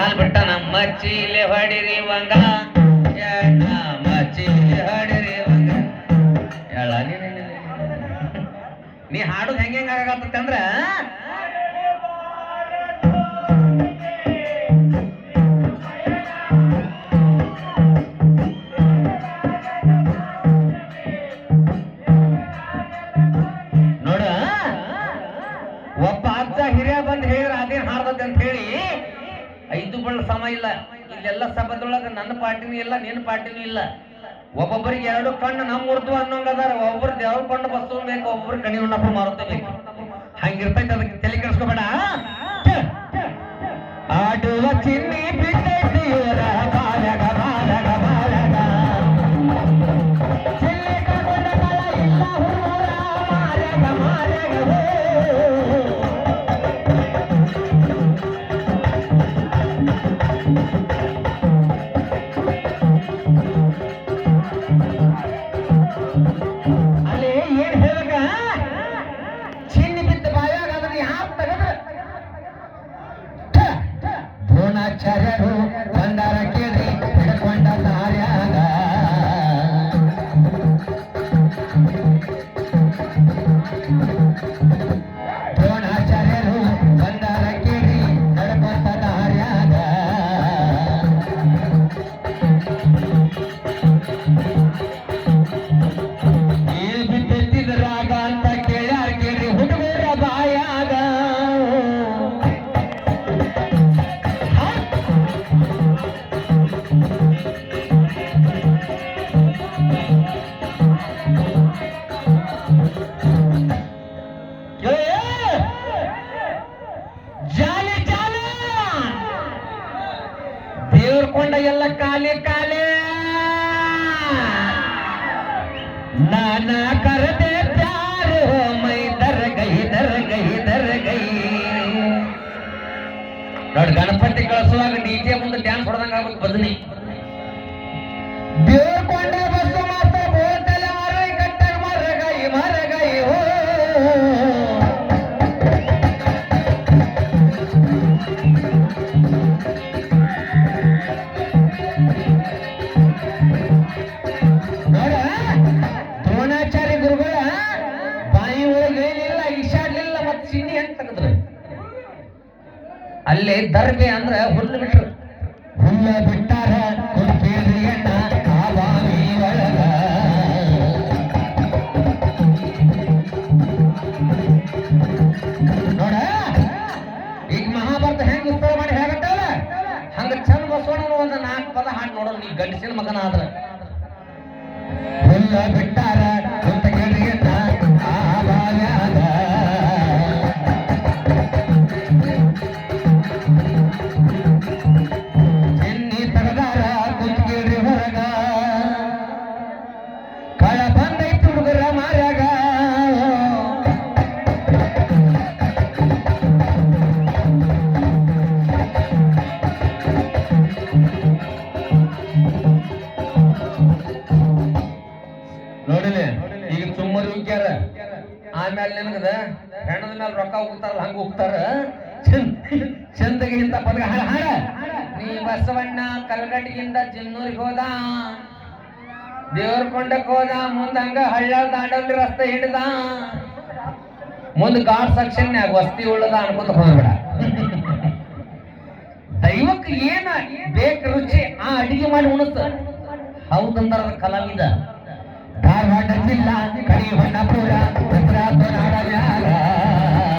ಹಾಲ್ ಬಿಟ್ಟ ನಮ್ಮ ಚೀಲೆ ಹೊಡಿರಿ ವಂಗ ನಮ್ಮ ಚೀಲೆ ಹೊಡಿರಿ ವಂಗ ಹೇಳ ನೀ ಹಾಡೋದು ಹೆಂಗೆ ಹೆಂಗಾಗತ್ತಂದ್ರ ಬಳ್ಳ ಸಮ ಇಲ್ಲ. ಇಲ್ಲೆಲ್ಲ ಸಭದೊಳಗ ನನ್ನ ಪಾರ್ಟಿನೂ ಇಲ್ಲ, ನಿನ್ನ ಪಾರ್ಟಿನೂ ಇಲ್ಲ. ಒಬ್ಬೊಬ್ಬರಿಗೆ ಎರಡು ಕಣ್ಣು ನಮ್ಮ ಉರ್ದು ಅನ್ನೋಂಗದಾರ ಒಬ್ಬರು ದೇವ್ರ ಕೊಂಡು ಬಸ್ಸು ಬೇಕು ಒಬ್ಬರು ಕಣಿ ಉಣ್ಣಪ್ಪ ಮಾರುತ್ತ ಬೇಕು. ಹಂಗಿರ್ತೈತೆ ಅದಕ್ಕೆ ತಲೆ ಕೆಡಿಸ್ಕೋಬೇಡ. చరణ ದೇವ್ರ ಕೊಂಡ ಎಲ್ಲ ಕಾಲಿ ಕಾಲೇ. ನಾನ ಕರದೆ ಪ್ಯಾರ ಮೈ ದರ ಗೈ ದರ ಗೈ ದರ ಗೈ ನೋಡಿ ಗಣಪತಿ ಕಳಿಸುವಾಗ ಡಿಜೆ ಮುಂದೆ ಡ್ಯಾನ್ಸ್ ಹೊಡೆದಂಗ ಆಗ್ಬೇಕು ಬದನಿ ದೇವ್ರ ಅಲ್ಲಿ ದರ್ಬೆ ಅಂದ್ರೆ ಹುಲ್ಲು ಬಿಟ್ರು. ಹುಲ್ಲ ಬಿಟ್ಟಾರ ನೋಡ ಈಗ ಮಹಾಭಾರತ ಹೆಂಗ್ ವಿಸ್ತಾರ ಮಾಡಿ ಹೇಗತ್ತಲ್ಲ ಹಂಗ ಚಂದ ಬಸವಣ್ಣ ಒಂದು ನಾಲ್ಕು ಪದ ಹಾಡು ನೋಡೋಣ ನೀ ಗಂಡಸಿನ ಮಗನ ಆದ್ರ ಹುಲ್ಲ ಬಿಟ್ಟಾರ ಆಮೇಲೆ ನಿನಗದ? ಹೆಣ್ಣದ ಮೇಲೆ ರೊಕ್ಕ ಹೋಗ್ತಾರಲ್ಲ, ಹಂಗ ಹೋಗ್ತಾರ? ಚಂದಗೆ ಇಂತ ಪದಗ ಹಾಡ ನೀ ಬಸವಣ್ಣ ಕಲ್ಗಟ್ಟಿಗಿಂದ ಚಿನ್ನೂರಿಗೆ ಹೋದ. ದೇವ್ರ ಕೊಂಡಕ್ ಹೋದ, ಮುಂದ ಹಂಗ ಹಳ್ಳ ದಾಂಡಲ್ಲಿ ರಸ್ತೆ ಹಿಡ್ದ. ಮುಂದ ಗಾಡ್ ಸೆಕ್ಷನ್ಯಾಗ ವಸ್ತಿ ಉಳ್ಳದ ಅನ್ಕೋತ ಹೋಗ್ಬೇಡ. ದೈವಕ್ಕೆ ಏನ ಬೇಕ ರುಚಿ, ಆ ಅಡಿಗೆ ಮಾಡಿ ಉಣಸ. ಹೌದಂತಾರ ಕಲಾವಿದ. ಧಾರವಾಡ ಜಿಲ್ಲಾ ಕರಿ ಹೊನ್ನಪುರ ಭದ್ರಾ ದೊನಾಡ